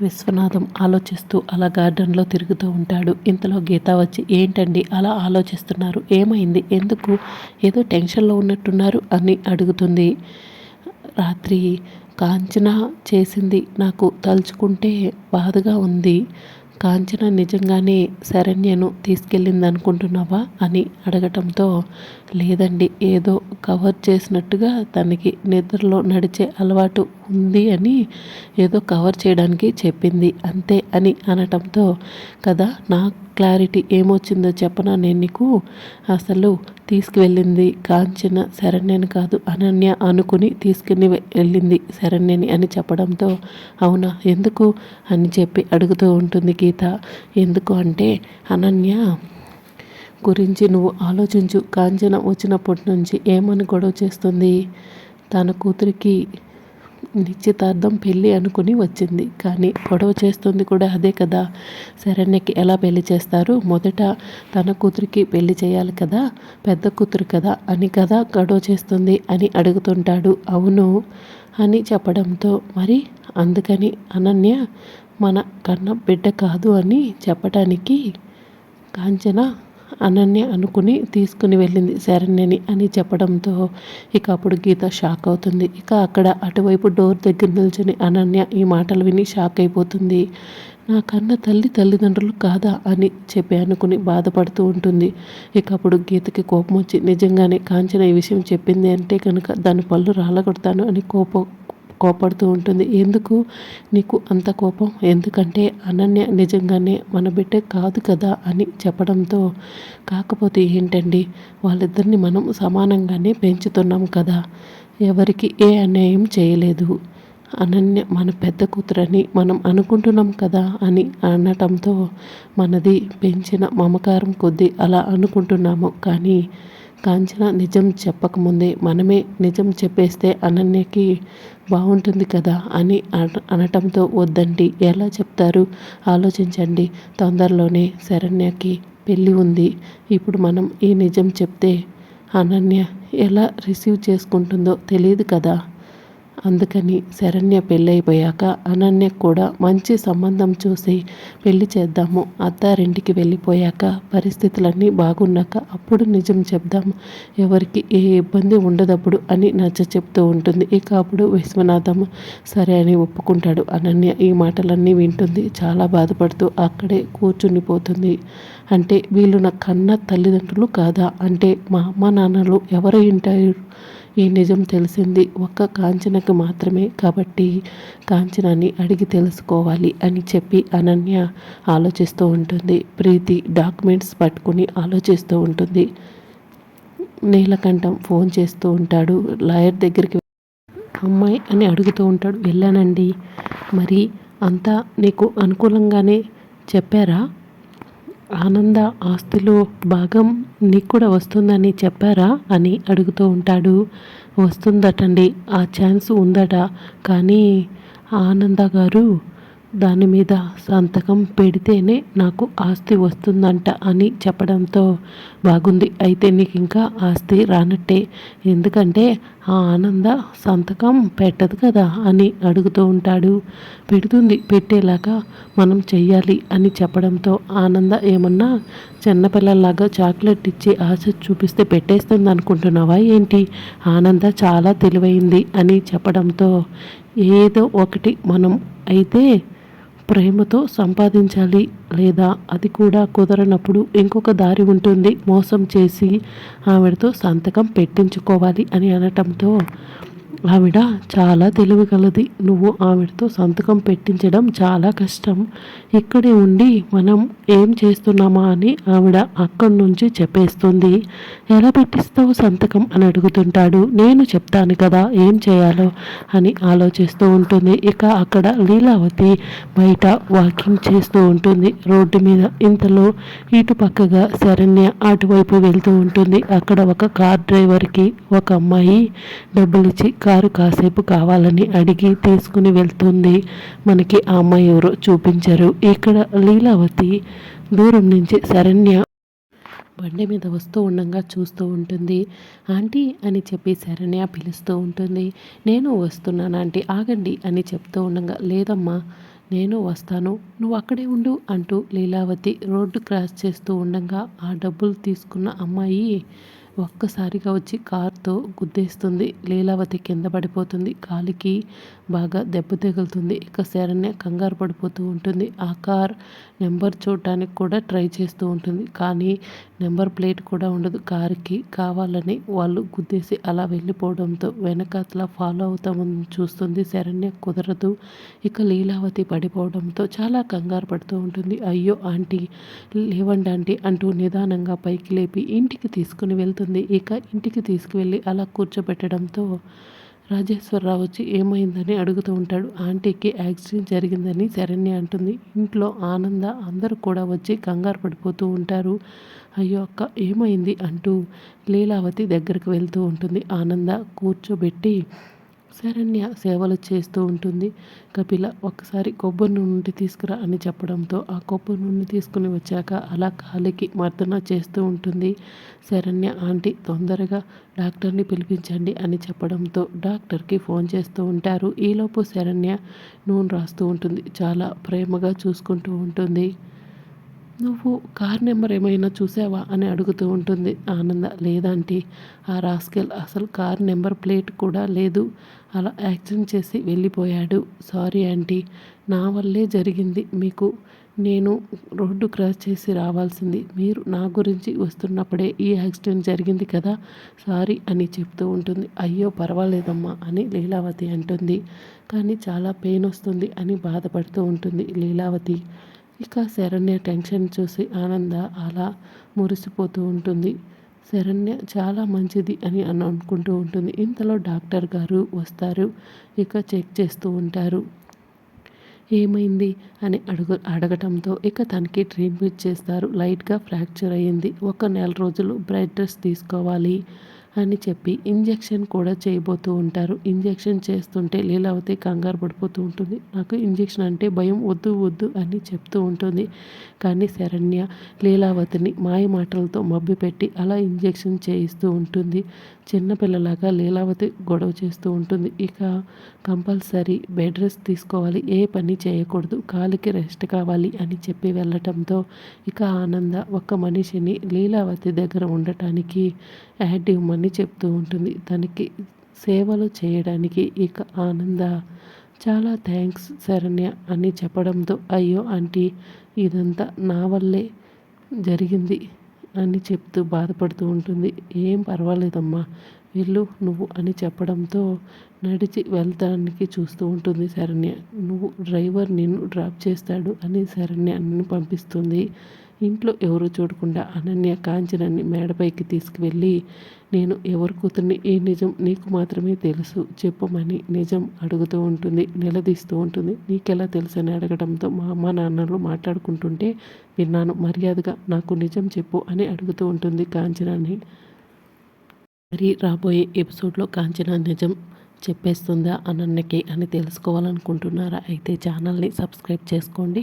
విశ్వనాథం ఆలోచిస్తూ అలా గార్డెన్లో తిరుగుతూ ఉంటాడు. ఇంతలో గీత వచ్చి ఏంటండి అలా ఆలోచిస్తున్నారు? ఏమైంది? ఎందుకు? ఏదో టెన్షన్లో ఉన్నట్టున్నారు అని అడుగుతుంది. రాత్రి కాంచన చేసింది నాకు తలుచుకుంటే బాధగా ఉంది. కాంచన నిజంగానే శరణ్యను తీసుకెళ్ళింది అనుకుంటున్నావా అని అడగటంతో లేదండి ఏదో కవర్ చేసినట్టుగా తనకి నిద్రలో నడిచే అలవాటు ఉంది అని ఏదో కవర్ చేయడానికి చెప్పింది అంతే అని అనటంతో కదా నా క్లారిటీ ఏమొచ్చిందో చెప్పనా? నేను నీకు అసలు తీసుకువెళ్ళింది కాంచన శరణ్యని కాదు అనన్య అనుకుని తీసుకుని వెళ్ళింది శరణ్యని అని చెప్పడంతో అవునా? ఎందుకు? అని చెప్పి అడుగుతూ ఉంటుంది గీత. ఎందుకు అంటే అనన్య గురించి నువ్వు ఆలోచించు. కాంచన వచ్చినప్పటి నుంచి ఏమని గొడవ చేస్తుంది? తన కూతురికి నిశ్చితార్థం పెళ్ళి అనుకుని వచ్చింది. కానీ గొడవ చేస్తుంది కూడా అదే కదా. శరణ్యకి ఎలా పెళ్ళి చేస్తారు? మొదట తన కూతురికి పెళ్ళి చేయాలి కదా? పెద్ద కూతురు కదా? అని కదా గొడవ చేస్తుంది అని అడుగుతుంటాడు. అవును అని చెప్పడంతో మరి అందుకని అనన్య మన కన్న బిడ్డ కాదు అని చెప్పటానికి కాంచన అనన్య అనుకుని తీసుకుని వెళ్ళింది శరణ్యని అని చెప్పడంతో ఇక అప్పుడు గీత షాక్ అవుతుంది. ఇక అక్కడ అటువైపు డోర్ దగ్గర నిల్చొని అనన్య ఈ మాటలు విని షాక్ అయిపోతుంది. నా కన్న తల్లి తల్లిదండ్రులు కాదా అని చెప్పి అనుకుని బాధపడుతూ ఉంటుంది. ఇక అప్పుడు గీతకి కోపం వచ్చి నిజంగానే కాంచన ఈ విషయం చెప్పింది అంటే కనుక దాని పళ్ళు రాలగొడతాను అని కోపం కోపడుతూ ఉంటుంది. ఎందుకు? నీకు అంత కోపం? ఎందుకంటే అనన్య నిజంగానే మన బిడ్డ కాదు కదా అని చెప్పడంతో. కాకపోతే ఏంటండి? వాళ్ళిద్దరిని మనం సమానంగానే పెంచుతున్నాం కదా. ఎవరికి ఏ అన్యాయం చేయలేదు. అనన్య మన పెద్ద కూతురని మనం అనుకుంటున్నాం కదా అని అనటంతో మనది పెంచిన మమకారం కొద్దీ అలా అనుకుంటున్నాము. కానీ కాంచన నిజం చెప్పకముందే మనమే నిజం చెప్పేస్తే అనన్యకి బాగుంటుంది కదా అని అనటంతో వద్దండి. ఎలా చెప్తారు? ఆలోచించండి. తొందరలోనే శరణ్యకి పెళ్ళి ఉంది. ఇప్పుడు మనం ఈ నిజం చెప్తే అనన్య ఎలా రిసీవ్ చేసుకుంటుందో తెలియదు కదా. అందుకని శరణ్య పెళ్ళైపోయాక అనన్య కూడా మంచి సంబంధం చూసి పెళ్ళి చేద్దాము. అత్తారింటికి వెళ్ళిపోయాక పరిస్థితులన్నీ బాగున్నాక అప్పుడు నిజం చెప్దాము ఎవరికి ఏ ఇబ్బంది ఉండదప్పుడు అని నచ్చ చెప్తూ ఉంటుంది. ఇక అప్పుడు విశ్వనాథము సరే అని ఒప్పుకుంటాడు. అనన్య ఈ మాటలన్నీ వింటుంది. చాలా బాధపడుతూ అక్కడే కూర్చునిపోతుంది అంటే వీళ్ళు నా కన్న తల్లిదండ్రులు కాదా? అంటే మా అమ్మ నాన్నలు ఎవరు వింటారు ఈ నిజం తెలిసింది ఒక్క కాంచనకు మాత్రమే కాబట్టి కాంచనాన్ని అడిగి తెలుసుకోవాలి అని చెప్పి అనన్య ఆలోచిస్తూ ఉంటుంది. ప్రీతి డాక్యుమెంట్స్ పట్టుకుని ఆలోచిస్తూ ఉంటుంది. నీలకంఠం ఫోన్ చేస్తూ ఉంటాడు. లాయర్ దగ్గరికి అమ్మాయి అని అడుగుతూ ఉంటాడు. వెళ్ళానండి. మరి అంతా నీకు అనుకూలంగానే చెప్పారా? ఆనంద ఆస్తిలో భాగం నీకు కూడా వస్తుందని చెప్పారా అని అడుగుతూ ఉంటాడు. వస్తుందటండి. ఆ ఛాన్స్ ఉందట. కానీ ఆనంద గారు దాని మీద సంతకం పెడితేనే నాకు ఆస్తి వస్తుందంట అని చెప్పడంతో బాగుంది. అయితే నీకు ఇంకా ఆస్తి రానట్టే. ఎందుకంటే ఆ ఆనంద సంతకం పెట్టదు కదా అని అడుగుతూ ఉంటాడు. పెడుతుంది. పెట్టేలాగా మనం చెయ్యాలి అని చెప్పడంతో ఆనంద ఏమన్నా చిన్నపిల్లల్లాగా చాక్లెట్ ఇచ్చి ఆశ చూపిస్తే పెట్టేస్తుంది అనుకుంటున్నావా ఏంటి? ఆనంద చాలా తెలివైంది అని చెప్పడంతో ఏదో ఒకటి మనం అయితే ప్రేమతో సంపాదించాలి లేదా అది కూడా కుదరనప్పుడు ఇంకొక దారి ఉంటుంది. మోసం చేసి ఆవిడతో సంతకం పెట్టించుకోవాలి అని అనటంతో ఆవిడ చాలా తెలివిగలది నువ్వు ఆవిడతో సంతకం పెట్టించడం చాలా కష్టం. ఇక్కడే ఉండి మనం ఏం చేస్తున్నామా అని ఆవిడ అక్కడి నుంచి చెప్పేస్తుంది. ఎలా పెట్టిస్తావు సంతకం? అని అడుగుతుంటాడు. నేను చెప్తాను కదా ఏం చేయాలో? అని ఆలోచిస్తూ ఉంటుంది. ఇక అక్కడ లీలావతి బయట వాకింగ్ చేస్తూ ఉంటుంది. రోడ్డు మీద ఇంతలో ఇటు పక్కగా శరణ్య అటువైపు వెళ్తూ ఉంటుంది. అక్కడ ఒక కార్ డ్రైవర్కి ఒక అమ్మాయి డబ్బులిచ్చి కార్ కాసేపు కావాలని అడిగి తీసుకుని వెళ్తుంది. మనకి ఆ అమ్మాయి ఎవరో చూపించరు. ఇక్కడ లీలావతి దూరం నుంచి శరణ్య బండి మీద వస్తూ ఉండగా చూస్తూ ఉంటుంది. ఆంటీ అని చెప్పి శరణ్య పిలుస్తూ ఉంటుంది. నేను వస్తున్నాను ఆంటీ ఆగండి అని చెప్తూ ఉండగా. లేదమ్మా నేను వస్తాను. నువ్వు అక్కడే ఉండు అంటూ లీలావతి రోడ్డు క్రాస్ చేస్తూ ఉండగా ఆ డబ్బులు తీసుకున్న అమ్మాయి ఒక్కసారిగా వచ్చి కార్తో గుద్దేస్తుంది. లీలావతి కింద పడిపోతుంది. కాలికి బాగా దెబ్బ తగులుతుంది. ఇక శరణ్య కంగారు పడిపోతూ ఉంటుంది. ఆ కార్ నెంబర్ చూడటానికి కూడా ట్రై చేస్తూ ఉంటుంది. కానీ నెంబర్ ప్లేట్ కూడా ఉండదు. కారుకి కావాలని వాళ్ళు గుద్దేసి అలా వెళ్ళిపోవడంతో వెనకాతల ఫాలో అవుతామని చూస్తుంది శరణ్య. కుదరదు. ఇక లీలావతి పడిపోవడంతో చాలా కంగారు పడుతూ ఉంటుంది. అయ్యో ఆంటీ లేవండి ఆంటీ అంటూ నిదానంగా పైకి లేపి ఇంటికి తీసుకుని అవుతుంది ఇక ఇంటికి తీసుకువెళ్ళి అలా కూర్చోబెట్టడంతో రాజేశ్వరరావు వచ్చి ఏమైందని అడుగుతూ ఉంటాడు. ఆంటీకి యాక్సిడెంట్ జరిగిందని శరణ్య అంటుంది. ఇంట్లో ఆనంద అందరూ కూడా వచ్చి కంగారు పడిపోతూ ఉంటారు. అయ్యో అక్క ఏమైంది అంటూ లీలావతి దగ్గరకు వెళ్తూ ఉంటుంది. ఆనంద కూర్చోబెట్టి శరణ్య సేవలు చేస్తూ ఉంటుంది. కపిల ఒక్కసారి కొబ్బరి నూనె తీసుకురా అని చెప్పడంతో ఆ కొబ్బరి నూనె తీసుకుని వచ్చాక అలా కాలికి మర్దన చేస్తూ ఉంటుంది. శరణ్య ఆంటీ తొందరగా డాక్టర్ని పిలిపించండి అని చెప్పడంతో డాక్టర్కి ఫోన్ చేస్తూ ఉంటారు. ఈలోపు శరణ్య నూనె రాస్తూ ఉంటుంది. చాలా ప్రేమగా చూసుకుంటూ ఉంటుంది. నువ్వు కార్ నెంబర్ ఏమైనా చూసావా అని అడుగుతూ ఉంటుంది ఆనంద. లేదంటే ఆ రాస్కెల్ అసలు కార్ నెంబర్ ప్లేట్ కూడా లేదు. అలా యాక్సిడెంట్ చేసి వెళ్ళిపోయాడు. సారీ ఆంటీ నా వల్లే జరిగింది మీకు. నేను రోడ్డు క్రాస్ చేసి రావాల్సింది. మీరు నా గురించి వస్తున్నప్పుడే ఈ యాక్సిడెంట్ జరిగింది కదా సారీ అని చెప్తూ ఉంటుంది. అయ్యో పర్వాలేదమ్మా అని లీలావతి అంటుంది. కానీ చాలా పెయిన్ వస్తుంది అని బాధపడుతూ ఉంటుంది లీలావతి. ఇక శరణ్య టెన్షన్ చూసి ఆనంద అలా మురిసిపోతూ ఉంటుంది. శరణ్య చాలా మంచిది అని అని అనుకుంటూ ఉంటుంది. ఇంతలో డాక్టర్ గారు వస్తారు. ఇక చెక్ చేస్తూ ఉంటారు. ఏమైంది? అని అడుగు అడగటంతో ఇక తనకి ట్రీట్మెంట్ చేస్తారు. లైట్గా ఫ్రాక్చర్ అయ్యింది. ఒక నెల రోజులు బ్రెడ్ డ్రెస్ తీసుకోవాలి. అని చెప్పి ఇంజెక్షన్ కూడా చేయబోతూ ఉంటారు. ఇంజెక్షన్ చేస్తుంటే లీలావతి కంగారు పడిపోతూ ఉంటుంది. నాకు ఇంజెక్షన్ అంటే భయం వద్దు వద్దు అని చెప్తూ ఉంటుంది. కానీ శరణ్య లీలావతిని మాయ మాటలతో మభ్యపెట్టి అలా ఇంజెక్షన్ చేయిస్తూ ఉంటుంది. చిన్నపిల్లలాగా లీలావతి గొడవ చేస్తూ ఉంటుంది. ఇక కంపల్సరీ బెడ్ రెస్ట్ తీసుకోవాలి. ఏ పని చేయకూడదు. కాలికి రెస్ట్ కావాలి అని చెప్పి వెళ్ళటంతో ఇక ఆనంద ఒక మనిషిని లీలావతి దగ్గర ఉండటానికి యాడ్ ఇవ్వమని చెప్తూ ఉంటుంది. తనకి సేవలు చేయడానికి ఇక ఆనంద చాలా థ్యాంక్స్ శరణ్య అని చెప్పడంతో అయ్యో ఆంటీ ఇదంతా నా వల్లే జరిగింది. అని చెప్తూ బాధపడుతూ ఉంటుంది. ఏం పర్వాలేదమ్మా. వెళ్ళు నువ్వు అని చెప్పడంతో నడిచి వెళ్తానికి చూస్తూ ఉంటుంది శరణ్య. నువ్వు డ్రైవర్ నిన్ను డ్రాప్ చేస్తాడు అని శరణ్య నన్ను పంపిస్తుంది. ఇంట్లో ఎవరు చూడకుండా అనన్య కాంచనాన్ని మేడపైకి తీసుకువెళ్ళి నేను ఎవరి కూతుర్ని ఏ నిజం నీకు మాత్రమే తెలుసు చెప్పమని నిజం అడుగుతూ ఉంటుంది నిలదీస్తూ ఉంటుంది. నీకెలా తెలుసు? అని అడగడంతో మా అమ్మ నాన్నలు మాట్లాడుకుంటుంటే విన్నాను. మర్యాదగా నాకు నిజం చెప్పు అని అడుగుతూ ఉంటుంది కాంచనాన్ని మరి రాబోయే ఎపిసోడ్లో కాంచన నిజం చెప్పేస్తుందా అనన్నకి అని తెలుసుకోవాలనుకుంటున్నారా అయితే ఛానల్ని సబ్స్క్రైబ్ చేసుకోండి.